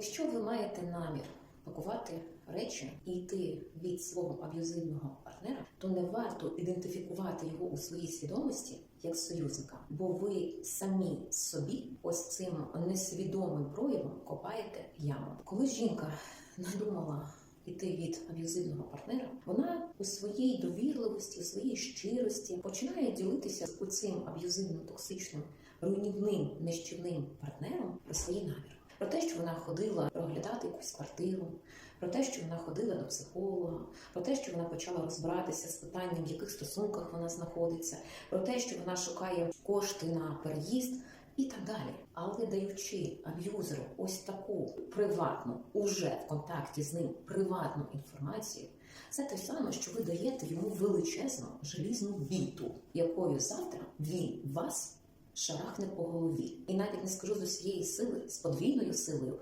Якщо ви маєте намір пакувати речі і йти від свого аб'юзивного партнера, то не варто ідентифікувати його у своїй свідомості як союзника, бо ви самі собі ось цим несвідомим проявом копаєте яму. Коли жінка надумала іти від аб'юзивного партнера, вона у своїй довірливості, у своїй щирості починає ділитися з цим аб'юзивним, токсичним, руйнівним, нищівним партнером про свої наміри. Те, що вона ходила проглядати якусь квартиру, про те, що вона ходила до психолога, про те, що вона почала розбиратися з питанням, в яких стосунках вона знаходиться, про те, що вона шукає кошти на переїзд і так далі. Але даючи аб'юзеру ось таку приватну, уже в контакті з ним приватну інформацію, це те саме, що ви даєте йому величезну желізну біту, якою завтра він вас шарахне по голові. І навіть не скажу з усієї сили, з подвійною силою,